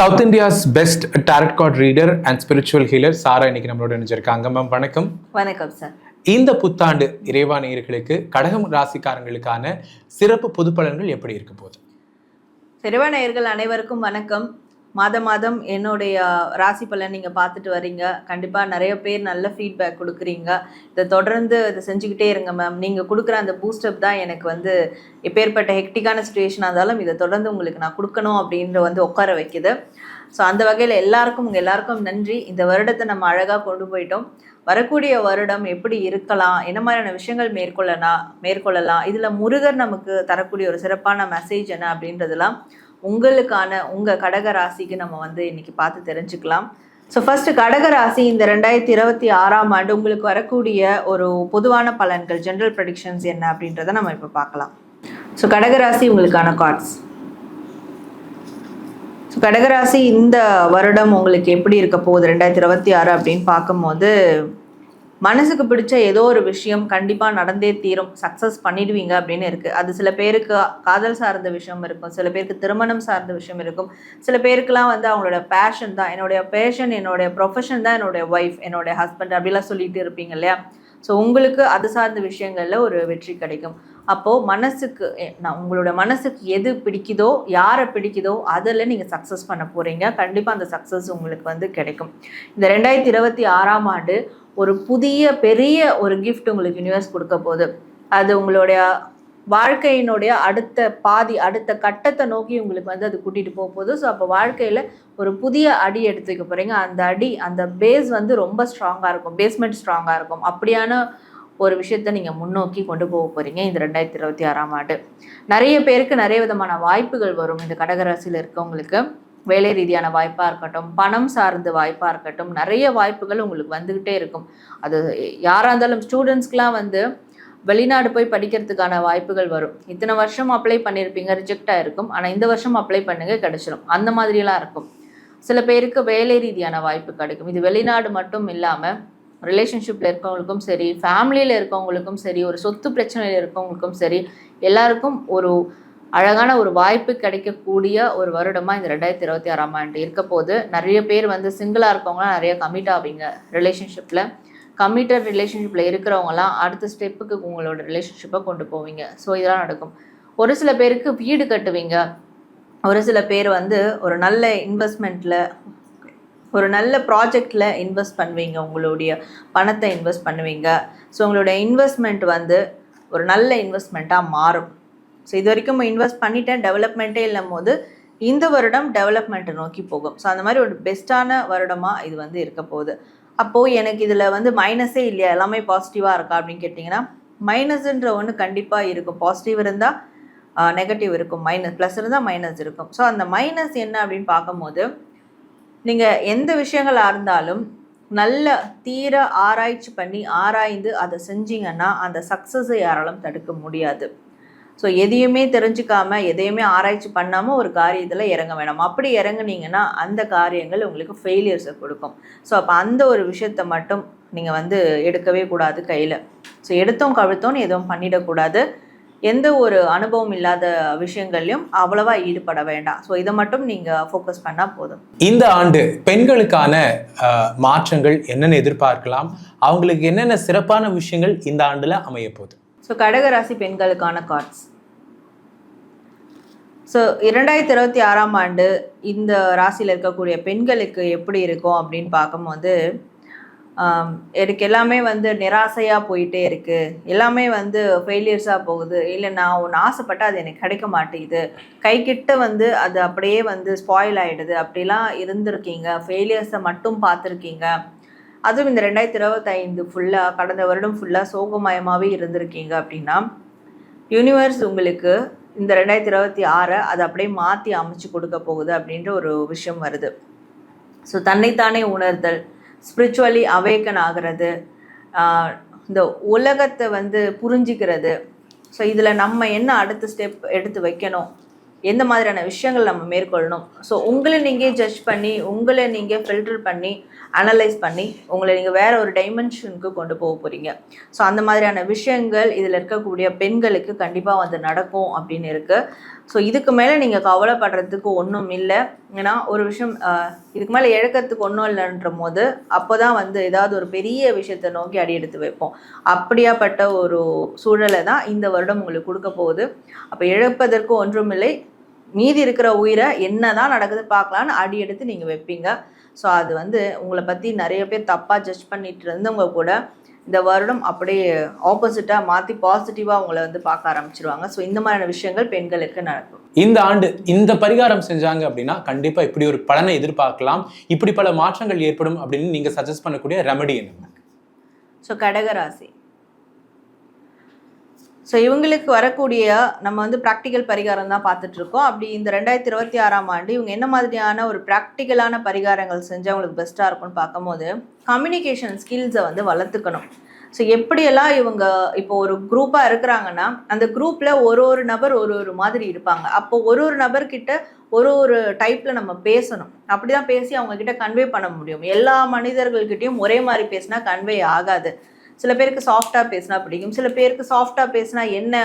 South India's best tarot card reader and spiritual healer Sara இன்னைக்கு நம்மளோட நினைச்சிருக்காங்க ma'am வணக்கம். வணக்கம் சார் இந்த புத்தாண்டு இறைவா நேயர்களுக்கு கடகம் ராசிக்காரங்களுக்கான சிறப்பு பொது பலன்கள் எப்படி இருக்க போகுது? சிறுவ நேயர்கள் அனைவருக்கும் வணக்கம். மாதம் மாதம் என்னுடைய ராசி பலன் நீங்கள் பார்த்துட்டு வரீங்க. கண்டிப்பாக நிறைய பேர் நல்ல ஃபீட்பேக் கொடுக்குறீங்க. இதை தொடர்ந்து இதை செஞ்சுக்கிட்டே இருங்க மேம் நீங்கள் கொடுக்குற அந்த பூஸ்டப் தான் எனக்கு வந்து எப்பேற்பட்ட ஹெக்டிக்கான சுச்சுவேஷனாக இருந்தாலும் இதை தொடர்ந்து உங்களுக்கு நான் கொடுக்கணும் அப்படின்ற வந்து உட்கார வைக்குது. ஸோ அந்த வகையில் எல்லாருக்கும் உங்கள் எல்லாருக்கும் நன்றி. இந்த வருடத்தை நம்ம அழகாக கொண்டு போயிட்டோம். வரக்கூடிய வருடம் எப்படி இருக்கலாம்? என்ன மாதிரியான விஷயங்கள் மேற்கொள்ளலாம் மேற்கொள்ளலாம்? இதில் முருகர் நமக்கு தரக்கூடிய ஒரு சிறப்பான மெசேஜ் என்ன அப்படின்றதெல்லாம் உங்களுக்கான உங்கள் கடக ராசிக்கு நம்ம வந்து இன்னைக்கு பார்த்து தெரிஞ்சுக்கலாம். ஸோ ஃபஸ்ட்டு கடக ராசி இந்த ரெண்டாயிரத்தி இருபத்தி ஆறாம் ஆண்டு உங்களுக்கு வரக்கூடிய ஒரு பொதுவான பலன்கள் ஜென்ரல் ப்ரடிக்ஷன்ஸ் என்ன அப்படின்றத நம்ம இப்போ பார்க்கலாம். ஸோ கடகராசி உங்களுக்கான கார்ட்ஸ் ஸோ கடகராசி இந்த வருடம் உங்களுக்கு எப்படி இருக்க போகுது? ரெண்டாயிரத்தி இருபத்தி ஆறு அப்படின்னு பார்க்கும்போது மனசுக்கு பிடிச்ச ஏதோ ஒரு விஷயம் கண்டிப்பாக நடந்தே தீரும். சக்ஸஸ் பண்ணிடுவீங்க அப்படின்னு இருக்குது அது சில பேருக்கு காதல் சார்ந்த விஷயம் இருக்கும். சில பேருக்கு திருமணம் சார்ந்த விஷயம் இருக்கும். சில பேருக்குலாம் வந்து அவங்களோட பேஷன் தான். என்னுடைய பேஷன் என்னுடைய ப்ரொஃபஷன் தான் என்னுடைய ஒய்ஃப் என்னுடைய ஹஸ்பண்ட் அப்படிலாம் சொல்லிட்டு இருப்பீங்க இல்லையா? ஸோ உங்களுக்கு அது சார்ந்த விஷயங்களில் ஒரு வெற்றி கிடைக்கும். அப்போது மனசுக்கு நான் உங்களோட மனசுக்கு எது பிடிக்குதோ யாரை பிடிக்குதோ அதில் நீங்கள் சக்ஸஸ் பண்ண போகிறீங்க கண்டிப்பாக அந்த சக்ஸஸ் உங்களுக்கு வந்து கிடைக்கும். இந்த ரெண்டாயிரத்தி இருபத்தி ஆறாம் ஆண்டு ஒரு புதிய பெரிய ஒரு கிஃப்ட் உங்களுக்கு யூனிவர்ஸ் கொடுக்க போகுது. அது உங்களுடைய வாழ்க்கையினுடைய அடுத்த பாதி அடுத்த கட்டத்தை நோக்கி உங்களுக்கு வந்து அது கூட்டிகிட்டு போக போகுது. ஸோ அப்போ வாழ்க்கையில் ஒரு புதிய அடி எடுத்து வைக்க போகிறீங்க அந்த அடி அந்த பேஸ் வந்து ரொம்ப ஸ்ட்ராங்காக இருக்கும். பேஸ்மெண்ட் ஸ்ட்ராங்காக இருக்கும். அப்படியான ஒரு விஷயத்தை நீங்கள் முன்னோக்கி கொண்டு போக போகிறீங்க இந்த ரெண்டாயிரத்தி இருபத்தி ஆறாம் ஆண்டு. நிறைய பேருக்கு நிறைய விதமான வாய்ப்புகள் வரும் இந்த கடகராசியில் இருக்கவங்களுக்கு. வேலை ரீதியான வாய்ப்பாக இருக்கட்டும் பணம் சார்ந்த வாய்ப்பாக இருக்கட்டும் நிறைய வாய்ப்புகள் உங்களுக்கு வந்துக்கிட்டே இருக்கும். அது யாராக இருந்தாலும் ஸ்டூடெண்ட்ஸ்க்குலாம் வந்து வெளிநாடு போய் படிக்கிறதுக்கான வாய்ப்புகள் வரும். இத்தனை வருஷம் அப்ளை பண்ணியிருப்பீங்க ரிஜெக்ட் ஆகிருக்கும் ஆனால் இந்த வருஷம் அப்ளை பண்ணுங்க கிடைச்சிடும் அந்த மாதிரியெல்லாம் இருக்கும். சில பேருக்கு வேலை ரீதியான வாய்ப்பு கிடைக்கும். இது வெளிநாடு மட்டும் இல்லாமல் ரிலேஷன்ஷிப்பில் இருக்கவங்களுக்கும் சரி ஃபேமிலியில் இருக்கவங்களுக்கும் சரி ஒரு சொத்து பிரச்சனையில் இருக்கவங்களுக்கும் சரி எல்லாருக்கும் ஒரு அழகான ஒரு வாய்ப்பு கிடைக்கக்கூடிய ஒரு வருடமாக இந்த ரெண்டாயிரத்தி இருபத்தி ஆறாம் ஆண்டு இருக்க போது நிறைய பேர் வந்து சிங்கிளாக இருக்கவங்களாம் நிறைய கமிட் ஆவீங்க ரிலேஷன்ஷிப்பில் கமிட்டட் ரிலேஷன்ஷிப்பில் இருக்கிறவங்கலாம் அடுத்த ஸ்டெப்புக்கு உங்களோட ரிலேஷன்ஷிப்பை கொண்டு போவீங்க. ஸோ இதெல்லாம் நடக்கும். ஒரு சில பேருக்கு வீடு கட்டுவீங்க. ஒரு சில பேர் வந்து ஒரு நல்ல இன்வெஸ்ட்மெண்ட்டில் ஒரு நல்ல ப்ராஜெக்டில் இன்வெஸ்ட் பண்ணுவீங்க. உங்களுடைய பணத்தை இன்வெஸ்ட் பண்ணுவீங்க. ஸோ உங்களுடைய இன்வெஸ்ட்மெண்ட் வந்து ஒரு நல்ல இன்வெஸ்ட்மெண்ட்டாக மாறும். ஸோ இது வரைக்கும் இன்வெஸ்ட் பண்ணிட்டேன் டெவலப்மெண்ட்டே இல்லாம போது இந்த வருடம் டெவலப்மெண்ட்டை நோக்கி போகும். ஸோ அந்த மாதிரி ஒரு பெஸ்ட்டான வருடமாக இது வந்து இருக்க போகுது. அப்போது எனக்கு இதில் வந்து மைனஸே இல்லையா? எல்லாமே பாசிட்டிவாக இருக்கா? அப்படின்னு கேட்டிங்கன்னா மைனஸ்ன்ற ஒன்று கண்டிப்பாக இருக்கும். பாசிட்டிவ் இருந்தால் நெகட்டிவ் இருக்கும். மைனஸ் ப்ளஸ் இருந்தால் மைனஸ் இருக்கும். ஸோ அந்த மைனஸ் என்ன அப்படின்னு பார்க்கும்போது நீங்கள் எந்த விஷயங்களாக இருந்தாலும் நல்ல தீர ஆராய்ச்சி பண்ணி ஆராய்ந்து அதை செஞ்சீங்கன்னா அந்த சக்ஸஸை யாராலும் தடுக்க முடியாது. ஸோ எதையுமே தெரிஞ்சுக்காம எதையுமே ஆராய்ச்சி பண்ணாமல் ஒரு காரியத்தில் இறங்க வேணாம். அப்படி இறங்குனீங்கன்னா அந்த காரியங்கள் உங்களுக்கு ஃபெயிலியர்ஸை கொடுக்கும். ஸோ அப்போ அந்த ஒரு விஷயத்தை மட்டும் நீங்கள் வந்து எடுக்கவே கூடாது கையில். ஸோ எடுத்தோம் கழுத்தோன்னு எதுவும் பண்ணிடக்கூடாது. எந்த ஒரு அனுபவம் இல்லாத விஷயங்கள்லையும் அவ்வளவா ஈடுபட வேண்டாம். ஸோ இதை மட்டும் நீங்கள் ஃபோக்கஸ் பண்ணால் போதும். இந்த ஆண்டு பெண்களுக்கான மாற்றங்கள் என்னென்ன எதிர்பார்க்கலாம். அவங்களுக்கு என்னென்ன சிறப்பான விஷயங்கள் இந்த ஆண்டுல அமைய போகுது? ஸோ கடகராசி பெண்களுக்கான கார்ட்ஸ் ஸோ இரண்டாயிரத்தி இருபத்தி ஆறாம் ஆண்டு இந்த ராசியில் இருக்கக்கூடிய பெண்களுக்கு எப்படி இருக்கும் அப்படின்னு பார்க்கும்போது எனக்கு எல்லாமே வந்து நிராசையாக போயிட்டே இருக்குது எல்லாமே வந்து ஃபெயிலியர்ஸாக போகுது. இல்லை நான் ஒன்று ஆசைப்பட்டா அது எனக்கு கிடைக்க மாட்டேங்குது. கைக்கிட்ட வந்து அது அப்படியே வந்து ஸ்பாயில் ஆகிடுது அப்படிலாம் இருந்திருக்கீங்க. ஃபெயிலியர்ஸை மட்டும் பார்த்துருக்கீங்க. அதுவும் இந்த ரெண்டாயிரத்தி இருபத்தைந்து ஃபுல்லாக கடந்த வருடம் ஃபுல்லாக சோகமயமாகவே இருந்திருக்கீங்க அப்படின்னா யூனிவர்ஸ் உங்களுக்கு இந்த ரெண்டாயிரத்தி இருபத்தி ஆறை அதை அப்படியே மாற்றி அமைச்சு கொடுக்க போகுது அப்படின்ற ஒரு விஷயம் வருது. ஸோ தன்னைத்தானே உணர்தல் ஸ்பிரிச்சுவலி அவேக்கன் ஆகிறது இந்த உலகத்தை வந்து புரிஞ்சிக்கிறது. ஸோ இதில் நம்ம என்ன அடுத்த ஸ்டெப் எடுத்து வைக்கணும்? எந்த மாதிரியான விஷயங்கள் நம்ம மேற்கொள்ளணும். ஸோ உங்களை நீங்கள் ஜட்ஜ் பண்ணி உங்களை நீங்கள் ஃபில்டர் பண்ணி அனலைஸ் பண்ணி உங்களை நீங்கள் வேற ஒரு டைமென்ஷனுக்கு கொண்டு போக போகிறீங்க ஸோ அந்த மாதிரியான விஷயங்கள் இதில் இருக்கக்கூடிய பெண்களுக்கு கண்டிப்பாக வந்து நடக்கும் அப்படின்னு இருக்குது ஸோ இதுக்கு மேலே நீங்கள் கவலைப்படுறதுக்கு ஒன்றும் இல்லை. ஏன்னா ஒரு விஷயம் இதுக்கு மேலே இழக்கிறதுக்கு ஒன்றும் இல்லைன்ற போது அப்போ தான் வந்து ஏதாவது ஒரு பெரிய விஷயத்தை நோக்கி அடி எடுத்து வைப்போம். அப்படியாப்பட்ட ஒரு சூழலை தான் இந்த வருடம் உங்களுக்கு கொடுக்க போகுது. அப்போ இழப்பதற்கு ஒன்றுமில்லை மீதி இருக்கிற உயிரை என்னதான் நடக்குது பார்க்கலான்னு அடி எடுத்து நீங்கள் வைப்பீங்க. ஸோ அது வந்து உங்களை பற்றி நிறைய பேர் தப்பாக ஜட்ஜ் பண்ணிட்டு இருந்தவங்க கூட இந்த வருடம் அப்படியே ஆப்போசிட்டாக மாற்றி பாசிட்டிவாக உங்களை வந்து பார்க்க ஆரம்பிச்சிருவாங்க. ஸோ இந்த மாதிரியான விஷயங்கள் பெண்களுக்கு நடக்கும். இந்த ஆண்டு இந்த பரிகாரம் செஞ்சாங்க அப்படின்னா கண்டிப்பா இப்படி ஒரு பலனை எதிர்பார்க்கலாம். இப்படி பல மாற்றங்கள் ஏற்படும் அப்படின்னு நீங்க சஜஸ்ட் பண்ணக்கூடிய ரெமடி என்ன? ஸோ கடகராசி. ஸோ இவங்களுக்கு வரக்கூடிய நம்ம வந்து ப்ராக்டிக்கல் பரிகாரம் தான் பார்த்துட்ருக்கோம். அப்படி இந்த ரெண்டாயிரத்தி இருபத்தி ஆறாம் ஆண்டு இவங்க என்ன மாதிரியான ஒரு ப்ராக்டிக்கலான பரிகாரங்கள் செஞ்சால் அவங்களுக்கு பெஸ்ட்டாக இருக்கும்னு பார்க்கும்போது கம்யூனிகேஷன் ஸ்கில்ஸை வந்து வளர்த்துக்கணும். ஸோ எப்படியெல்லாம் இவங்க இப்போ ஒரு குரூப்பாக இருக்கிறாங்கன்னா அந்த குரூப்பில் ஒரு ஒரு நபர் ஒரு ஒரு மாதிரி இருப்பாங்க. அப்போ ஒரு ஒரு நபர்கிட்ட ஒரு ஒரு டைப்பில் நம்ம பேசணும். அப்படி தான் பேசி அவங்கக்கிட்ட கன்வே பண்ண முடியும். எல்லா மனிதர்கள்கிட்டையும் ஒரே மாதிரி பேசினா கன்வே ஆகாது. சில பேருக்கு சாஃப்டாக பேசினா பிடிக்கும். சில பேருக்கு சாஃப்டாக பேசினா என்ன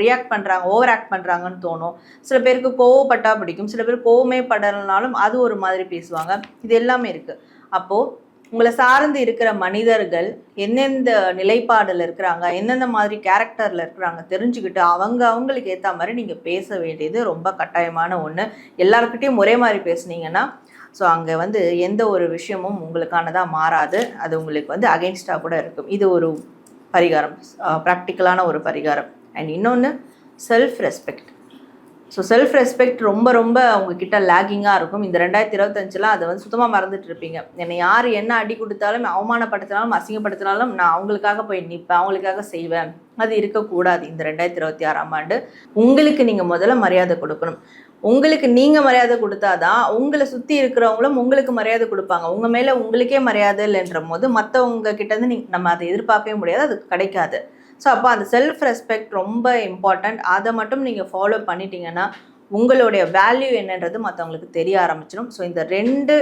ரியாக்ட் பண்ணுறாங்க ஓவர் ஆக்ட் பண்ணுறாங்கன்னு தோணும். சில பேருக்கு கோவப்பட்டா பிடிக்கும். சில பேர் கோவமே படலனாலும் அது ஒரு மாதிரி பேசுவாங்க. இது எல்லாமே இருக்குது அப்போது உங்களை சார்ந்து இருக்கிற மனிதர்கள் எந்தெந்த நிலைப்பாடில் இருக்கிறாங்க எந்தெந்த மாதிரி கேரக்டரில் இருக்கிறாங்க தெரிஞ்சுக்கிட்டு அவங்க அவங்களுக்கு ஏற்ற மாதிரி நீங்கள் பேச வேண்டியது ரொம்ப கட்டாயமான ஒன்று எல்லாருக்கிட்டையும் ஒரே மாதிரி பேசுனீங்கன்னா ஸோ அங்கே வந்து எந்த ஒரு விஷயமும் உங்களுக்கானதாக மாறாது. அது உங்களுக்கு வந்து அகெயின்ஸ்டாக கூட இருக்கும். இது ஒரு பரிகாரம். ப்ராக்டிக்கலான ஒரு பரிகாரம். அண்ட் இன்னொன்று self respect so self respect ரொம்ப ரொம்ப அவங்கக்கிட்ட லேகிங்காக இருக்கும். இந்த ரெண்டாயிரத்தி இருபத்தஞ்சில் அதை வந்து சுத்தமாக மறந்துட்டு இருப்பீங்க. என்னை யார் என்ன அடி கொடுத்தாலும் அவமானப்படுத்தினாலும் அசிங்கப்படுத்தினாலும் நான் அவங்களுக்காக போய் நிற்பேன் அவங்களுக்காக செய்வேன். அது இருக்கக்கூடாது இந்த ரெண்டாயிரத்தி இருபத்தி ஆறாம் ஆண்டு. உங்களுக்கு நீங்கள் முதல்ல மரியாதை கொடுக்கணும். உங்களுக்கு நீங்கள் மரியாதை கொடுத்தாதான் உங்களை சுற்றி இருக்கிறவங்களும் உங்களுக்கு மரியாதை கொடுப்பாங்க. உங்கள் மேலே உங்களுக்கே மரியாதை இல்லைன்ற போது மற்றவங்க கிட்டேருந்து நீ நம்ம அதை எதிர்பார்க்கவே முடியாது. அது கிடைக்காது. ஸோ அப்போ அந்த செல்ஃப் ரெஸ்பெக்ட் ரொம்ப இம்பார்ட்டண்ட் அதை மட்டும் நீங்கள் ஃபாலோ பண்ணிட்டீங்கன்னா உங்களுடைய வேல்யூ என்னன்றது மற்றவங்களுக்கு தெரிய ஆரம்பிச்சிடும். ஸோ இந்த ரெண்டு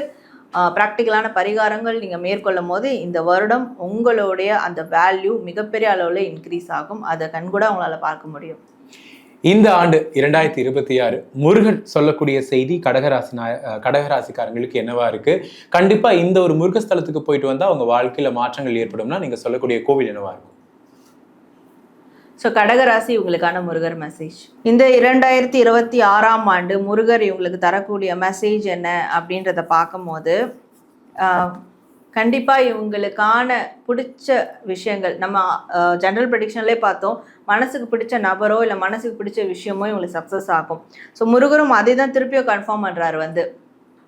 ப்ராக்டிக்கலான பரிகாரங்கள் நீங்கள் மேற்கொள்ளும் போது இந்த வருடம் உங்களுடைய அந்த வேல்யூ மிகப்பெரிய அளவில் இன்க்ரீஸ் ஆகும். அதை கண்கூட உங்களால் பார்க்க முடியும். இந்த ஆண்டு இரண்டாயிரத்தி இருபத்தி ஆறு முருகன் சொல்லக்கூடிய செய்தி கடகராசி கடகராசிக்காரங்களுக்கு என்னவா இருக்கு? கண்டிப்பா இந்த ஒரு முருகஸ்தலத்துக்கு போயிட்டு வந்தா அவங்க வாழ்க்கையில மாற்றங்கள் ஏற்படும்னா நீங்க சொல்லக்கூடிய கோவில் என்னவா இருக்கும்? ஸோ கடகராசி இவங்களுக்கான முருகர் மெசேஜ் இந்த இரண்டாயிரத்தி இருபத்தி ஆறாம் ஆண்டு முருகர் இவங்களுக்கு தரக்கூடிய மெசேஜ் என்ன அப்படின்றத பார்க்கும்போது கண்டிப்பாக இவங்களுக்கான பிடிச்ச விஷயங்கள் நம்ம ஜென்ரல் ப்ரெடிக்ஷன்லேயே பார்த்தோம். மனசுக்கு பிடிச்ச நபரோ இல்லை மனசுக்கு பிடிச்ச விஷயமோ இவங்களுக்கு சக்ஸஸ் ஆகும். ஸோ முருகரும் அதே தான் திருப்பியும் கன்ஃபார்ம் பண்ணுறாரு வந்து.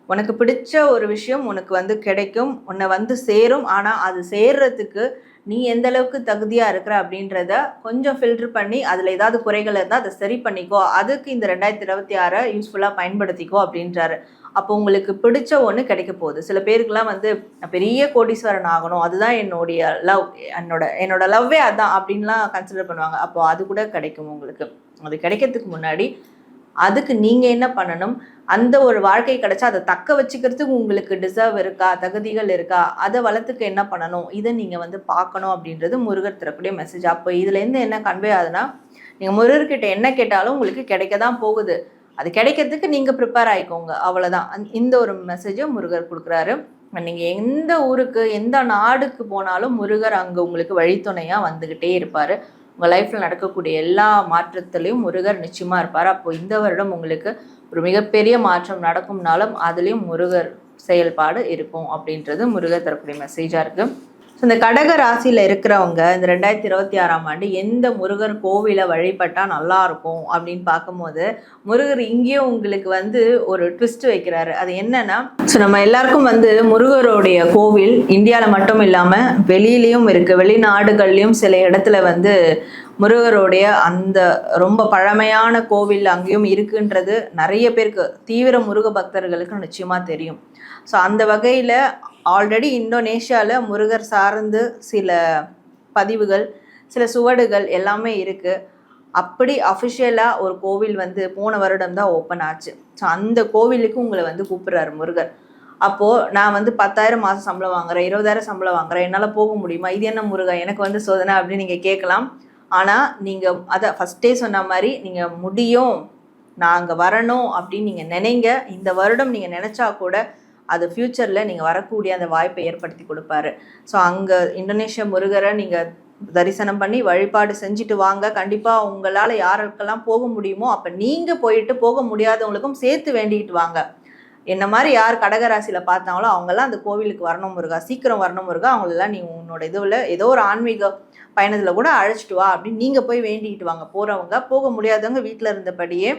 உனக்கு பிடிச்ச ஒரு விஷயம் உனக்கு வந்து கிடைக்கும். உன்னை வந்து சேரும். ஆனால் அது சேர்றதுக்கு நீ எந்த அளவுக்கு தகுதியாக இருக்கிற அப்படின்றத கொஞ்சம் ஃபில்டர் பண்ணி அதில் ஏதாவது குறைகள் இருந்தால் அதை சரி பண்ணிக்கோ. அதுக்கு இந்த ரெண்டாயிரத்தி இருபத்தி ஆறை யூஸ்ஃபுல்லாக பயன்படுத்திக்கோ அப்படின்றாரு. அப்போ உங்களுக்கு பிடிச்ச ஒன்று கிடைக்க போகுது. சில பேருக்குலாம் வந்து பெரிய கோடீஸ்வரன் ஆகணும். அதுதான் என்னுடைய லவ் என்னோட என்னோட லவ்வே அதான் அப்படின்லாம் கன்சிடர் பண்ணுவாங்க. அப்போ அது கூட கிடைக்கும் உங்களுக்கு. அது கிடைக்கிறதுக்கு முன்னாடி அதுக்கு நீங்கள் என்ன பண்ணணும்? அந்த ஒரு வாழ்க்கை கிடைச்சா அதை தக்க வச்சுக்கிறதுக்கு உங்களுக்கு டிசர்வ் இருக்கா? தகுதிகள் இருக்கா? அதை வளர்த்துக்கு என்ன பண்ணணும்? இதை நீங்கள் வந்து பார்க்கணும் அப்படின்றது முருகர் தரக்கூடிய மெசேஜ் அப்போ இதுலேருந்து என்ன கன்வே ஆகுதுன்னா நீங்கள் முருகர்கிட்ட என்ன கேட்டாலும் உங்களுக்கு கிடைக்க தான் போகுது. அது கிடைக்கிறதுக்கு நீங்கள் ப்ரிப்பேர் ஆகிக்கோங்க அவ்வளோதான் இந்த ஒரு மெசேஜை முருகர் கொடுக்குறாரு. நீங்கள் எந்த ஊருக்கு எந்த நாடுக்கு போனாலும் முருகர் அங்கே உங்களுக்கு வழித்துணையாக வந்துக்கிட்டே இருப்பார். உங்கள் லைஃப்பில் நடக்கக்கூடிய எல்லா மாற்றத்துலேயும் முருகர் நிச்சயமாக இருப்பார். அப்போ இந்த வருடம் உங்களுக்கு ஒரு மிகப்பெரிய மாற்றம் நடக்கும்னாலும் அதுலேயும் முருகர் செயல்பாடு இருக்கும் அப்படின்றது முருகர் தரக்கூடிய மெசேஜாக இருக்குது ஸோ இந்த கடக ராசியில் இருக்கிறவங்க இந்த ரெண்டாயிரத்தி இருபத்தி ஆறாம் ஆண்டு எந்த முருகர் கோவிலை வழிபட்டால் நல்லா இருக்கும் அப்படின்னு பார்க்கும்போது முருகர் இங்கேயும் உங்களுக்கு வந்து ஒரு ட்விஸ்ட் வைக்கிறாரு. அது என்னன்னா ஸோ நம்ம எல்லாருக்கும் வந்து முருகருடைய கோவில் இந்தியாவில் மட்டும் இல்லாமல் வெளியிலையும் இருக்குது வெளிநாடுகள்லையும் சில இடத்துல வந்து முருகருடைய அந்த ரொம்ப பழமையான கோவில் அங்கேயும் இருக்குன்றது நிறைய பேருக்கு தீவிர முருக பக்தர்களுக்கு நிச்சயமாக தெரியும். ஸோ அந்த வகையில் ஆல்ரெடி இந்தோனேஷியாவில் முருகர் சார்ந்து சில பதிவுகள் சில சுவடுகள் எல்லாமே இருக்குது அப்படி அஃபிஷியலாக ஒரு கோவில் வந்து போன வருடம் தான் ஓப்பன் ஆச்சு. ஸோ அந்த கோவிலுக்கு உங்களை வந்து கூப்பிட்றாரு முருகர். அப்போது நான் வந்து பத்தாயிரம் மாதம் சம்பளம் வாங்குறேன் இருபதாயிரம் சம்பளம் வாங்குறேன் என்னால் போக முடியுமா? இது என்ன முருகன் எனக்கு வந்து சோதனை அப்படின்னு நீங்கள் கேட்கலாம். ஆனால் நீங்கள் அதை ஃபஸ்ட்டே சொன்ன மாதிரி நீங்கள் முடியும் நாங்கள் வரணும் அப்படின்னு நீங்கள் நினைங்க. இந்த வருடம் நீங்கள் நினச்சா கூட அது ஃப்யூச்சரில் நீங்கள் வரக்கூடிய அந்த வாய்ப்பை ஏற்படுத்தி கொடுப்பாரு. ஸோ அங்கே இந்தோனேஷியா முருகரை நீங்கள் தரிசனம் பண்ணி வழிபாடு செஞ்சுட்டு வாங்க. கண்டிப்பாக உங்களால் யாருக்கெல்லாம் போக முடியுமோ அப்போ நீங்கள் போயிட்டு போக முடியாதவங்களுக்கும் சேர்த்து வேண்டிக்கிட்டு வாங்க. என்ன மாதிரி யார் கடகராசியில் பார்த்தாங்களோ அவங்கெல்லாம் அந்த கோவிலுக்கு வரணும் முருகா சீக்கிரம் வரணும் முருகா அவங்களெல்லாம் நீ உன்னோட இதுவில் ஏதோ ஒரு ஆன்மீக பயணத்தில் கூட அழைச்சிட்டு வா அப்படின்னு நீங்கள் போய் வேண்டிக்கிட்டு வாங்க. போகிறவங்க போக முடியாதவங்க வீட்டில் இருந்தபடியே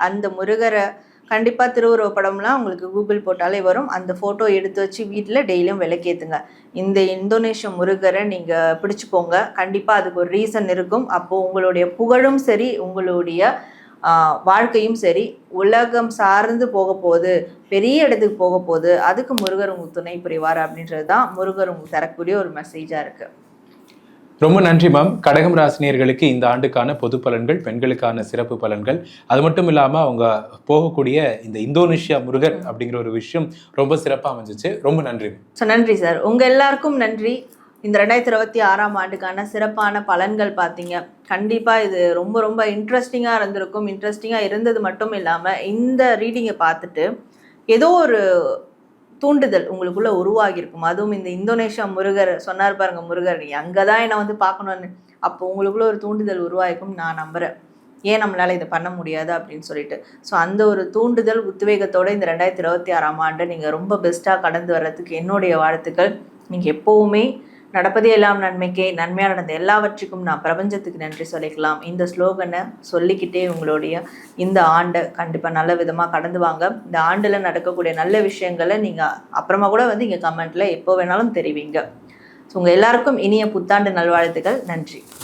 அந்த முருகரை கண்டிப்பாக திருவுருவ படம்லாம் உங்களுக்கு கூகுள் போட்டாலே வரும். அந்த ஃபோட்டோ எடுத்து வச்சு வீட்டில் டெய்லியும் விளக்கேற்றுங்க இந்த இந்தோனேஷிய முருகரை நீங்கள் பிடிச்சிக்கோங்க. கண்டிப்பாக அதுக்கு ஒரு ரீசன் இருக்கும். அப்போது உங்களுடைய புகழும் சரி உங்களுடைய வாழ்க்கையும் சரி உலகம் சார்ந்து போக போகுது பெரிய இடத்துக்கு போக போகுது அதுக்கு முருகர் உங்களுக்கு துணை புரிவார் அப்படின்றது தான் முருகர் உங்களுக்கு தரக்கூடிய ஒரு மெசேஜாக இருக்குது ரொம்ப நன்றி மேம் கடகம் ராசினியர்களுக்கு இந்த ஆண்டுக்கான பொது பலன்கள் பெண்களுக்கான சிறப்பு பலன்கள். அது மட்டும் இல்லாமல் அவங்க போகக்கூடிய இந்த இந்தோனேஷியா முருகர் அப்படிங்கிற ஒரு விஷயம் ரொம்ப சிறப்பாக அமைஞ்சிச்சு. ரொம்ப நன்றி ஸோ நன்றி சார் உங்கள் எல்லாருக்கும் நன்றி. இந்த ரெண்டாயிரத்தி இருபத்தி ஆறாம் ஆண்டுக்கான சிறப்பான பலன்கள் பார்த்தீங்க கண்டிப்பாக இது ரொம்ப ரொம்ப இன்ட்ரெஸ்டிங்காக இருந்திருக்கும். இன்ட்ரெஸ்டிங்காக இருந்தது மட்டும் இல்லாமல் இந்த ரீடிங்கை பார்த்துட்டு ஏதோ ஒரு தூண்டுதல் உங்களுக்குள்ள உருவாகியிருக்கும். அதுவும் இந்த இந்தோனேஷியா முருகர் சொன்னார் பாருங்க முருகர் நீ அங்கே தான் என்னை வந்து பார்க்கணுன்னு அப்போ உங்களுக்குள்ள ஒரு தூண்டுதல் உருவாகிருக்கும் நான் நம்புகிறேன் ஏன் நம்மளால் இதை பண்ண முடியாது அப்படின்னு சொல்லிட்டு. ஸோ அந்த ஒரு தூண்டுதல் உத்வேகத்தோடு இந்த ரெண்டாயிரத்தி இருபத்தி ஆறாம் ஆண்டு நீங்கள் ரொம்ப பெஸ்ட்டாக கடந்து வர்றதுக்கு என்னுடைய வாழ்த்துக்கள். நீங்கள் எப்போவுமே நடப்பது எல்லாம் நன்மைக்கே நன்மையாக நடந்த எல்லாவற்றுக்கும் நான் பிரபஞ்சத்துக்கு நன்றி சொல்லிக்கலாம். இந்த ஸ்லோகனை சொல்லிக்கிட்டே உங்களுடைய இந்த ஆண்டை கண்டிப்பாக நல்ல விதமாக கடந்து வாங்க. இந்த ஆண்டில் நடக்கக்கூடிய நல்ல விஷயங்களை நீங்கள் அப்புறமா கூட வந்து இங்கே கமெண்ட்டில் எப்போ வேணாலும் தெரிவிங்க. ஸோ உங்கள் எல்லாருக்கும் இனிய புத்தாண்டு நல்வாழ்த்துக்கள். நன்றி.